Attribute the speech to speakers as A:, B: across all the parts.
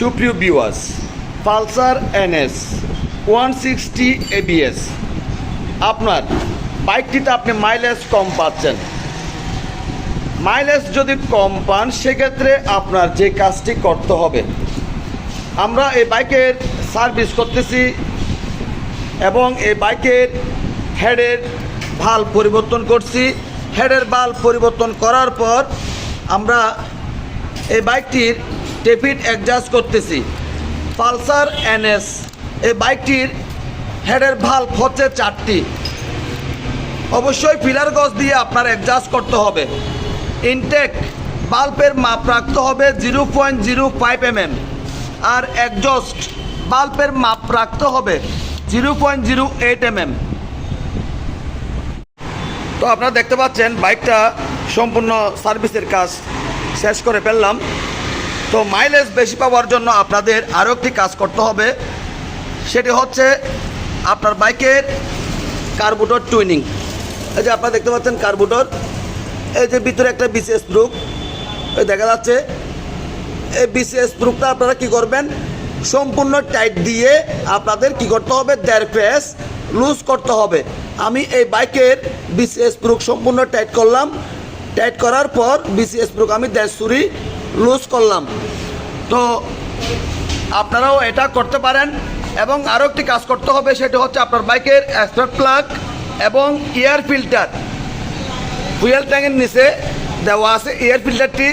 A: Supriyo Biswas Pulsar NS one sixty ABS আপনার বাইকটিতে আপনি মাইলেজ কম পাচ্ছেন। মাইলেজ যদি কম পান, সেক্ষেত্রে আপনার যে কাজটি করতে হবে। আমরা এই বাইকের সার্ভিস করতেছি এবং এই বাইকের হেডের ভালো পরিবর্তন করছি। হেডের বাল পরিবর্তন করার পর আমরা এই বাইকটির টেপিট অ্যাডজাস্ট করতেছি। পালসার এনএস, এই বাইকটির হেডের ভালো হচ্ছে চারটি। অবশ্যই পিলার গজ দিয়ে আপনার অ্যাডজাস্ট করতে হবে। ইনটেক বাল্বের মাপ রাখতে হবে zero point zero five mm আর একজস্ট বাল্বের মাপ রাখতে হবে zero point zero eight mm তো আপনারা দেখতে পাচ্ছেন, বাইকটা সম্পূর্ণ সার্ভিসের কাজ শেষ করে ফেললাম। তো মাইলেজ বেশি পাওয়ার জন্য আপনাদের আরও একটি কাজ করতে হবে। সেটি হচ্ছে আপনার বাইকের কার্বুটর টুইনিং এই যে আপনারা দেখতে পাচ্ছেন কার্বুটর, এই যে ভিতরে একটা বিসিএস প্রুফ এই দেখা যাচ্ছে। এই বিসিএস প্রুফটা আপনারা কি করবেন? সম্পূর্ণ টাইট দিয়ে আপনাদের কি করতে হবে? দেড় প্রেস লুজ করতে হবে। আমি এই বাইকের বিসিএস প্রুফ সম্পূর্ণ টাইট করলাম। টাইট করার পর বিসিএস প্রুফ আমি দেড় সুরি লুজ করলাম। তো আপনারাও এটা করতে পারেন এবং আরও একটি কাজ করতে হবে, সেটা হচ্ছে আপনার বাইকের অ্যাসপেক্ট প্লাগ এবং এয়ার ফিল্টার ফুয়েল ট্যাঙ্কের নিচে দেওয়া আছে এয়ার ফিল্টারটি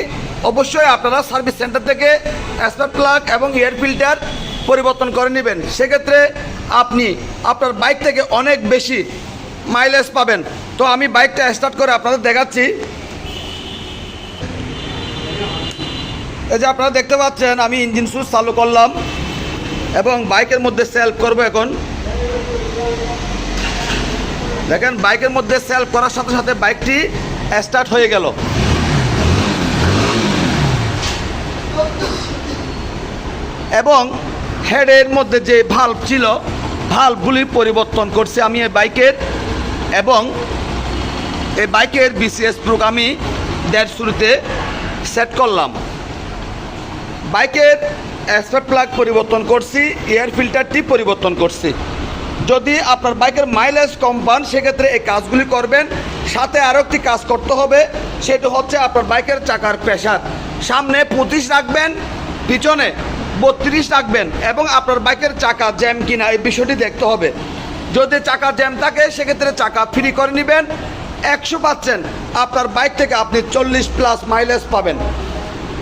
A: অবশ্যই আপনারা সার্ভিস সেন্টার থেকে অ্যাসপেক্ট প্লাগ এবং এয়ার ফিল্টার পরিবর্তন করে নেবেন। সেক্ষেত্রে আপনি আপনার বাইক থেকে অনেক বেশি মাইলেজ পাবেন। তো আমি বাইকটা স্টার্ট করে আপনাদের দেখাচ্ছি। এই যে আপনারা দেখতে পাচ্ছেন, আমি ইঞ্জিন সুইচ চালু করলাম এবং বাইকের মধ্যে সেলফ করব এখন। দেখেন, বাইকের মধ্যে সেলফ করার সাথে সাথে বাইকটি স্টার্ট হয়ে গেল। এবং হেডের মধ্যে যে ভাল্ব ছিল ভাল্বগুলি পরিবর্তন করছে আমি এই বাইকের এবং এই বাইকের বিসিএস প্রুক আমি দেড় শুরুতে সেট করলাম। বাইকের অ্যাসপেক্ট প্লাগ পরিবর্তন করছি এয়ার ফিল্টারটি পরিবর্তন করছি। যদি আপনার বাইকের মাইলেজ কম পান, সেক্ষেত্রে এই কাজগুলি করবেন। সাথে আরও একটি কাজ করতে হবে, সেটা হচ্ছে আপনার বাইকের চাকার প্রেশার সামনে পঁচিশ রাখবেন, পিছনে বত্রিশ রাখবেন এবং আপনার বাইকের চাকা জ্যাম কিনা এই বিষয়টি দেখতে হবে। যদি চাকা জ্যাম থাকে, সেক্ষেত্রে চাকা ফ্রি করে নেবেন। একশো পাচ্ছেন আপনার বাইক থেকে আপনি চল্লিশ প্লাস মাইলেজ পাবেন।